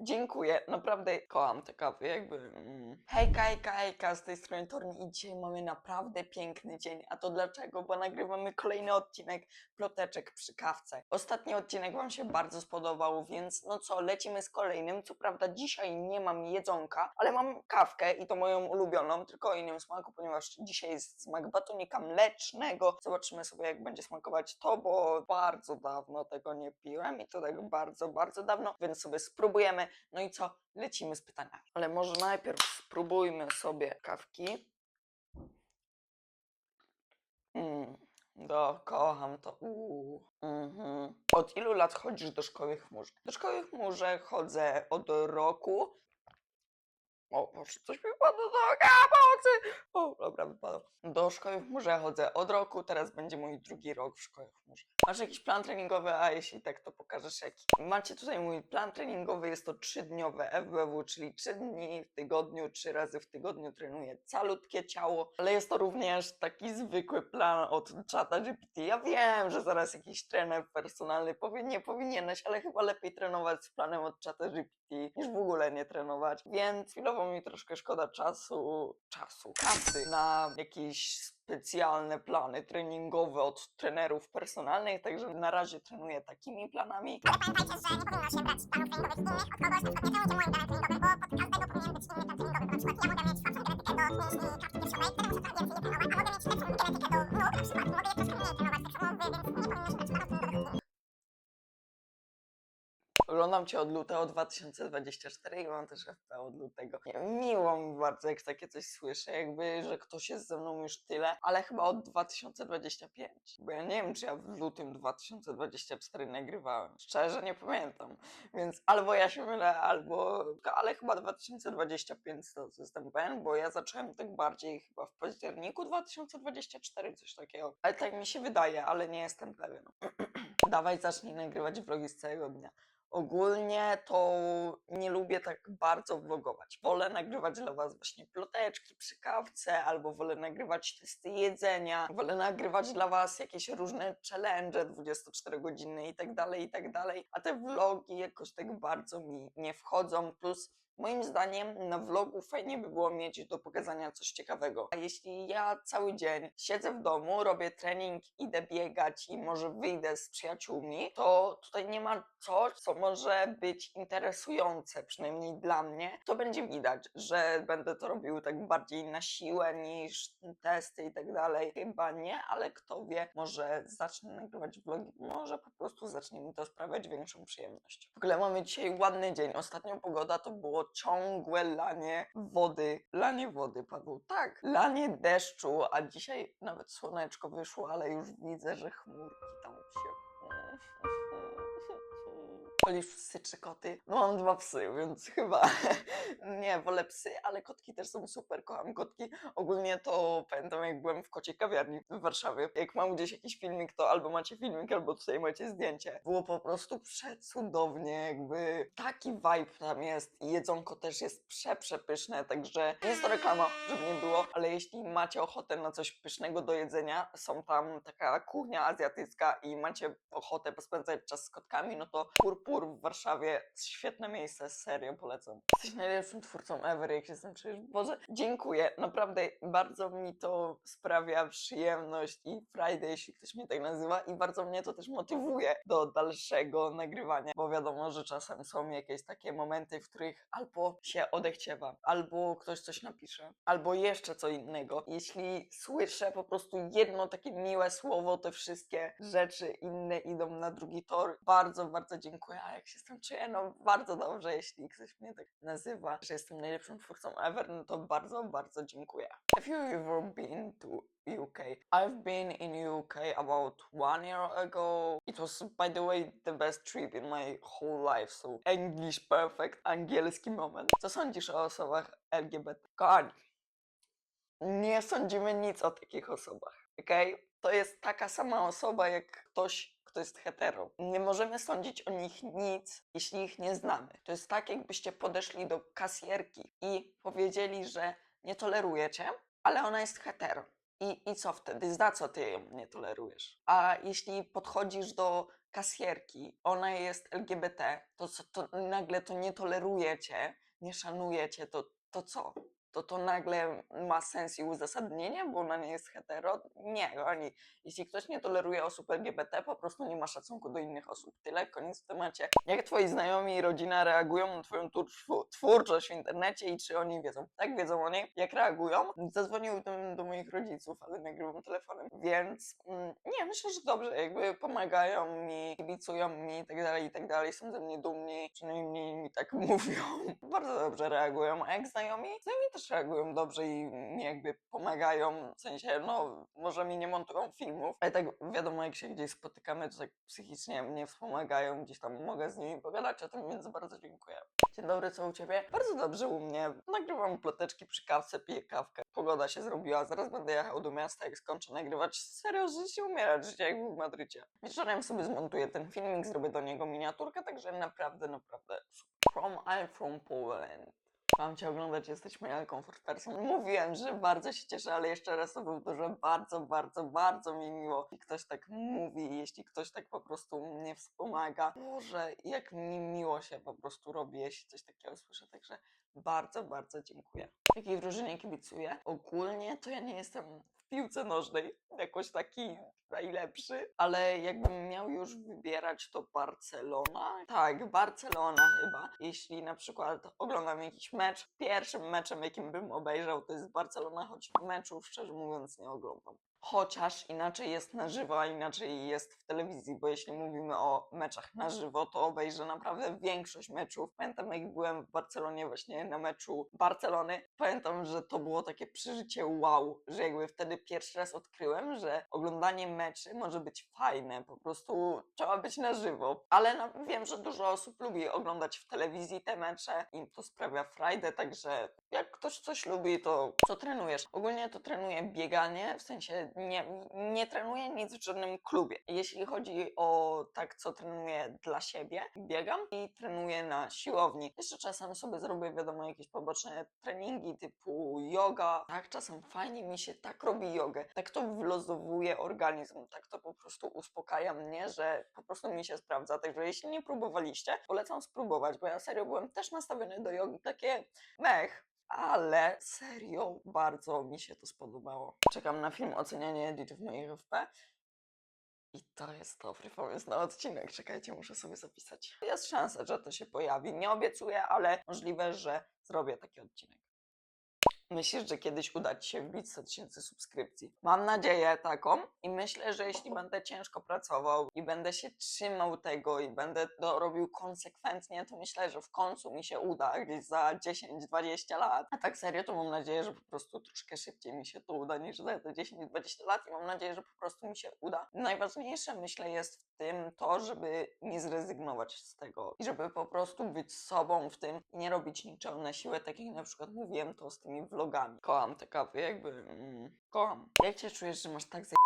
dziękuję, naprawdę kocham te kawy, jakby... Mm. Hejka, hejka, hejka, z tej strony Torni i dzisiaj mamy naprawdę piękny dzień, a to dlaczego? Bo nagrywamy kolejny odcinek Ploteczek przy kawce. Ostatni odcinek Wam się bardzo spodobał, więc no co, lecimy z kolejnym, co prawda dzisiaj nie mam jedzonka, ale mam kawkę i to moją ulubioną, tylko o innym smaku, ponieważ dzisiaj jest smak batonika mlecznego. Zobaczymy sobie jak będzie smakować to, bo bardzo dawno tego nie piłem i to tak bardzo, bardzo dawno, więc sobie spróbujemy. No i co? Lecimy z pytaniami. Ale może najpierw spróbujmy sobie kawki. Mm, do, kocham to. Mhm. Od ilu lat chodzisz do szkoły chmurze? Do szkoły chmurze chodzę od roku. O, Boże, coś mi padło do oka! O, dobra, wypadło. Do szkoły w chmurze chodzę od roku, teraz będzie mój drugi rok w szkole w chmurze. Masz jakiś plan treningowy, a jeśli tak, to pokażesz jaki. Macie tutaj mój plan treningowy, jest to trzydniowe FBW, czyli trzy dni w tygodniu, trzy razy w tygodniu trenuję calutkie ciało, ale jest to również taki zwykły plan od czata GPT. Ja wiem, że zaraz jakiś trener personalny powie, nie powinieneś, ale chyba lepiej trenować z planem od czata GPT niż w ogóle nie trenować, więc chwilowo mi troszkę szkoda czasu, czasu, kasy na jakieś specjalne plany treningowe od trenerów personalnych, także na razie trenuję takimi planami. Ale pamiętajcie, że nie powinno się brać planów treningowych innych od kogoś, na przykład nie moim planem treningowym, bo pod każdego powinien być inny plan treningowy. Na przykład ja mogę mieć słabszą genetykę do mięśni trochę więcej trenować, a mogę mieć lepszą genetykę do nóg, na przykład mogę je troszkę mniej trenować, tak samo więc nie powinno się brać planów. Oglądam Cię od lutego 2024 i mam też FP od lutego. Miło mi bardzo, jak takie coś słyszę, jakby, że ktoś jest ze mną już tyle, ale chyba od 2025. Bo ja nie wiem, czy ja w lutym 2024 nagrywałem. Szczerze nie pamiętam. Więc albo ja się mylę, albo... Ale chyba 2025 to jestem pewien, bo ja zacząłem tak bardziej chyba w październiku 2024, coś takiego. Ale tak mi się wydaje, ale nie jestem pewien. Dawaj, zacznij nagrywać vlogi z całego dnia. Ogólnie to nie lubię tak bardzo vlogować. Wolę nagrywać dla Was właśnie ploteczki przy kawce, albo wolę nagrywać testy jedzenia, wolę nagrywać dla Was jakieś różne challenge 24 godziny i tak dalej, i tak dalej. A te vlogi jakoś tak bardzo mi nie wchodzą, plus Moim zdaniem na vlogu fajnie by było mieć do pokazania coś ciekawego. A jeśli ja cały dzień siedzę w domu, robię trening, idę biegać i może wyjdę z przyjaciółmi, to tutaj nie ma coś, co może być interesujące, przynajmniej dla mnie. To będzie widać, że będę to robił tak bardziej na siłę niż testy i tak dalej. Chyba nie, ale kto wie, może zacznę nagrywać vlogi, może po prostu zacznie mi to sprawiać większą przyjemność. W ogóle mamy dzisiaj ładny dzień. Ostatnio pogoda to było ciągłe lanie wody. Lanie wody, Paweł. Tak, lanie deszczu, a dzisiaj nawet słoneczko wyszło, ale już widzę, że chmurki tam się... Olisz psy czy koty? No mam dwa psy, więc chyba nie, wolę psy, ale kotki też są super, kocham kotki. Ogólnie to pamiętam jak byłem w kociej kawiarni w Warszawie. Jak mam gdzieś jakiś filmik, to albo macie filmik, albo tutaj macie zdjęcie. Było po prostu przecudownie, jakby taki vibe tam jest i jedzonko też jest przeprzepyszne, także nie jest to reklama, żeby nie było, ale jeśli macie ochotę na coś pysznego do jedzenia, są tam taka kuchnia azjatycka i macie ochotę pospędzać czas z kotkami, no to Purpur w Warszawie, świetne miejsce, serio polecam. Jesteś najlepszym twórcą ever, jak się z tym czujesz. Boże, dziękuję, naprawdę bardzo mi to sprawia przyjemność i Friday, jeśli ktoś mnie tak nazywa i bardzo mnie to też motywuje do dalszego nagrywania, bo wiadomo, że czasem są jakieś takie momenty, w których albo się odechciewa, albo ktoś coś napisze, albo jeszcze co innego. Jeśli słyszę po prostu jedno takie miłe słowo, te wszystkie rzeczy inne idą na drugi tor. Bardzo, bardzo dziękuję. A jak się z tym czuję? No bardzo dobrze, jeśli ktoś mnie tak nazywa, że jestem najlepszym twórcą ever, no to bardzo, bardzo dziękuję. Have you ever been to UK? I've been in UK about one year ago. It was, by the way, the best trip in my whole life, so English perfect, angielski moment. Co sądzisz o osobach LGBT? Kochani, nie sądzimy nic o takich osobach, okej? To jest taka sama osoba jak ktoś, kto jest hetero. Nie możemy sądzić o nich nic, jeśli ich nie znamy. To jest tak, jakbyście podeszli do kasjerki i powiedzieli, że nie tolerujecie, ale ona jest hetero. I, I co wtedy? Za co ty ją nie tolerujesz? A jeśli podchodzisz do kasjerki, ona jest LGBT, to, co- to nagle to nie tolerujecie, nie szanujecie, to, to co? To to nagle ma sens i uzasadnienie, bo ona nie jest hetero? Nie, kochani. Jeśli ktoś nie toleruje osób LGBT, po prostu nie ma szacunku do innych osób. Tyle, koniec w temacie. Jak twoi znajomi i rodzina reagują na twoją twórczość w internecie i czy oni wiedzą? Tak, wiedzą oni. Jak reagują? Zadzwoniłbym do moich rodziców, ale nagrywam telefonem. Więc mm, nie, myślę, że dobrze. Jakby pomagają mi, kibicują mi i tak dalej, i tak dalej. Są ze mnie dumni. Przynajmniej mi tak mówią. Bardzo dobrze reagują. A jak znajomi? Znajomi też reagują dobrze i mi jakby pomagają. W sensie, no, może mi nie montują filmów, ale tak wiadomo, jak się gdzieś spotykamy, to tak psychicznie mnie wspomagają. Gdzieś tam mogę z nimi pogadać o tym, więc bardzo dziękuję. Dzień dobry, co u Ciebie? Bardzo dobrze u mnie. Nagrywam ploteczki przy kawce, piję kawkę. Pogoda się zrobiła, zaraz będę jechał do miasta, jak skończę nagrywać. Serio, żyć i umierać, życie jak w Madrycie. Wieczorem sobie zmontuję ten filmik, zrobię do niego miniaturkę, także naprawdę, naprawdę. From I'm from Poland. Mam Cię oglądać, jesteś moja comfort person. Mówiłem, że bardzo się cieszę, ale jeszcze raz to powtórzę, bardzo, bardzo, bardzo mi miło, jeśli ktoś tak mówi, jeśli ktoś tak po prostu mnie wspomaga. Boże, jak mi miło się po prostu robi, jeśli coś takiego słyszę, także bardzo, bardzo dziękuję. Jakiej drużynie kibicuję? Ogólnie to ja nie jestem w piłce nożnej jakoś taki najlepszy, ale jakbym miał już wybierać, to Barcelona. Tak, Barcelona chyba. Jeśli na przykład oglądam jakiś mecz, pierwszym meczem, jakim bym obejrzał, to jest Barcelona, choć meczów szczerze mówiąc nie oglądam. Chociaż inaczej jest na żywo, a inaczej jest w telewizji, bo jeśli mówimy o meczach na żywo, to obejrzę naprawdę większość meczów. Pamiętam, jak byłem w Barcelonie właśnie na meczu Barcelony, pamiętam, że to było takie przeżycie wow, że jakby wtedy pierwszy raz odkryłem, że oglądanie meczy może być fajne, po prostu trzeba być na żywo. Ale no, wiem, że dużo osób lubi oglądać w telewizji te mecze, im to sprawia frajdę, także jak ktoś coś lubi, to co trenujesz? Ogólnie to trenuję bieganie, w sensie nie, nie trenuję nic w żadnym klubie. Jeśli chodzi o tak, co trenuję dla siebie, biegam i trenuję na siłowni. Jeszcze czasem sobie zrobię, wiadomo, jakieś poboczne treningi typu yoga. Tak, czasem fajnie mi się tak robi jogę. Tak to wylozowuje organizm, tak to po prostu uspokaja mnie, że po prostu mi się sprawdza. Także jeśli nie próbowaliście, polecam spróbować, bo ja serio byłem też nastawiony do jogi. Takie mech, ale serio bardzo mi się to spodobało. Czekam na film ocenianie editów moich FP. I to jest dobry pomysł na odcinek. Czekajcie, muszę sobie zapisać. Jest szansa, że to się pojawi. Nie obiecuję, ale możliwe, że zrobię taki odcinek. Myślisz, że kiedyś uda Ci się wbić 100 tysięcy subskrypcji? Mam nadzieję taką i myślę, że jeśli będę ciężko pracował i będę się trzymał tego i będę to robił konsekwentnie, to myślę, że w końcu mi się uda gdzieś za 10-20 lat. A tak serio, to mam nadzieję, że po prostu troszkę szybciej mi się to uda niż za te 10-20 lat i mam nadzieję, że po prostu mi się uda. Najważniejsze myślę jest w tym to, żeby nie zrezygnować z tego i żeby po prostu być sobą w tym i nie robić niczego na siłę, tak jak na przykład mówiłem to z tymi vlogami. Kocham te kawy, jakby mm, kocham. Jak się czujesz, że masz tak za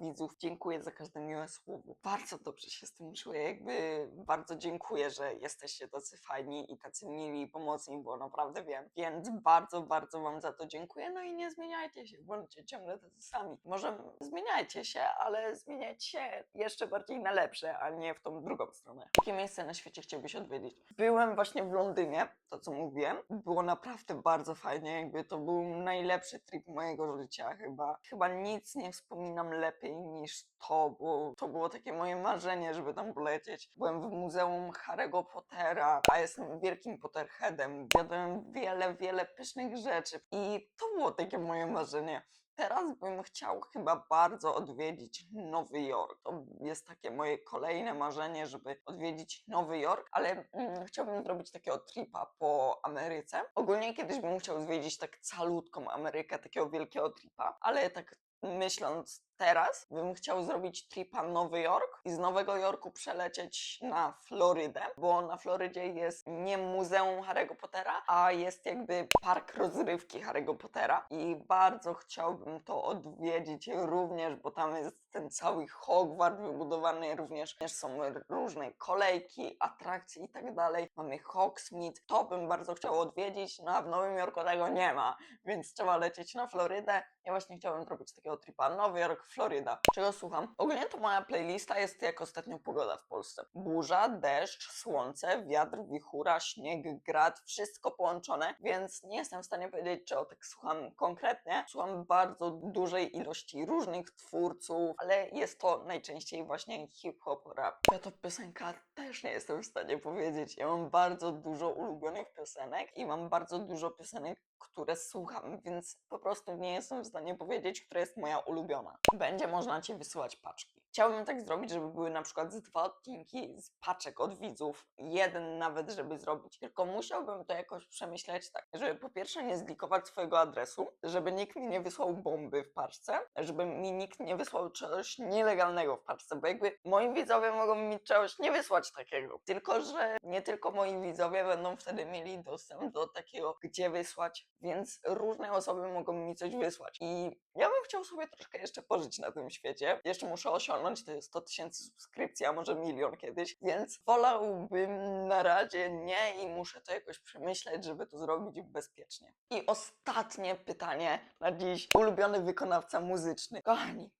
widzów. Dziękuję za każde miłe słowo. Bardzo dobrze się z tym czuję. Jakby bardzo dziękuję, że jesteście tacy fajni i tacy mili i pomocni, bo naprawdę wiem. Więc bardzo, bardzo Wam za to dziękuję. No i nie zmieniajcie się, bądźcie ciągle tacy sami. Może zmieniajcie się, ale zmieniajcie się jeszcze bardziej na lepsze, a nie w tą drugą stronę. Jakie miejsce na świecie chciałbyś odwiedzić? Byłem właśnie w Londynie, to co mówiłem. Było naprawdę bardzo fajnie. Jakby to był najlepszy trip mojego życia chyba. Chyba nic nie wspominam lepiej niż to, bo to było takie moje marzenie, żeby tam polecieć. Byłem w Muzeum Harry'ego Pottera, a jestem wielkim Potterheadem. Jadłem wiele, wiele pysznych rzeczy i to było takie moje marzenie. Teraz bym chciał chyba bardzo odwiedzić Nowy Jork. To jest takie moje kolejne marzenie, żeby odwiedzić Nowy Jork, ale mm, chciałbym zrobić takiego tripa po Ameryce. Ogólnie kiedyś bym chciał zwiedzić tak calutką Amerykę, takiego wielkiego tripa, ale tak myśląc teraz, bym chciał zrobić tripa Nowy Jork i z Nowego Jorku przelecieć na Florydę, bo na Florydzie jest nie muzeum Harry'ego Pottera, a jest jakby park rozrywki Harry'ego Pottera i bardzo chciałbym to odwiedzić również, bo tam jest ten cały Hogwart wybudowany, również są różne kolejki, atrakcje i tak dalej. Mamy Hogsmeade, to bym bardzo chciał odwiedzić, no a w Nowym Jorku tego nie ma, więc trzeba lecieć na Florydę. Ja właśnie chciałbym zrobić takiego tripa. Nowy Jork, Floryda. Czego słucham? Ogólnie to moja playlista jest jak ostatnio pogoda w Polsce. Burza, deszcz, słońce, wiatr, wichura, śnieg, grad, wszystko połączone, więc nie jestem w stanie powiedzieć, czego tak słucham konkretnie. Słucham bardzo dużej ilości różnych twórców, ale jest to najczęściej właśnie hip-hop, rap. Ja to piosenka też nie jestem w stanie powiedzieć. Ja mam bardzo dużo ulubionych piosenek i mam bardzo dużo piosenek, które słucham, więc po prostu nie jestem w stanie powiedzieć, która jest moja ulubiona. Będzie można Ci wysyłać paczki. Chciałbym tak zrobić, żeby były na przykład z dwa odcinki z paczek od widzów, jeden nawet, żeby zrobić. Tylko musiałbym to jakoś przemyśleć tak, żeby po pierwsze nie zlikować swojego adresu, żeby nikt mi nie wysłał bomby w paczce, żeby mi nikt nie wysłał czegoś nielegalnego w paczce, bo jakby moi widzowie mogą mi czegoś nie wysłać takiego. Tylko, że nie tylko moi widzowie będą wtedy mieli dostęp do takiego, gdzie wysłać, więc różne osoby mogą mi coś wysłać. I ja bym chciał sobie troszkę jeszcze pożyć na tym świecie. Jeszcze muszę osiągnąć te 100 tysięcy subskrypcji, a może milion kiedyś, więc wolałbym na razie nie i muszę to jakoś przemyśleć, żeby to zrobić bezpiecznie. I ostatnie pytanie na dziś. Ulubiony wykonawca muzyczny. Kochani,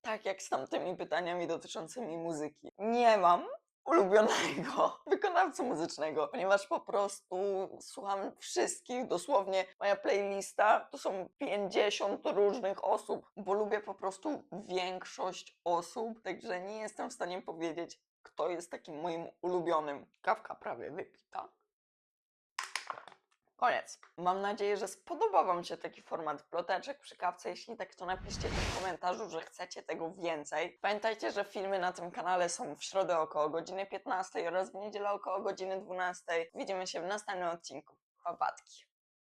tak jak z tamtymi pytaniami dotyczącymi muzyki. Nie mam ulubionego wykonawcy muzycznego, ponieważ po prostu słucham wszystkich, dosłownie moja playlista to są 50 różnych osób, bo lubię po prostu większość osób, także nie jestem w stanie powiedzieć, kto jest takim moim ulubionym. Kawka prawie wypita. Koniec. Mam nadzieję, że spodobał Wam się taki format ploteczek przy kawce. Jeśli tak, to napiszcie w komentarzu, że chcecie tego więcej. Pamiętajcie, że filmy na tym kanale są w środę około godziny 15 oraz w niedzielę około godziny 12. Widzimy się w następnym odcinku. Papatki.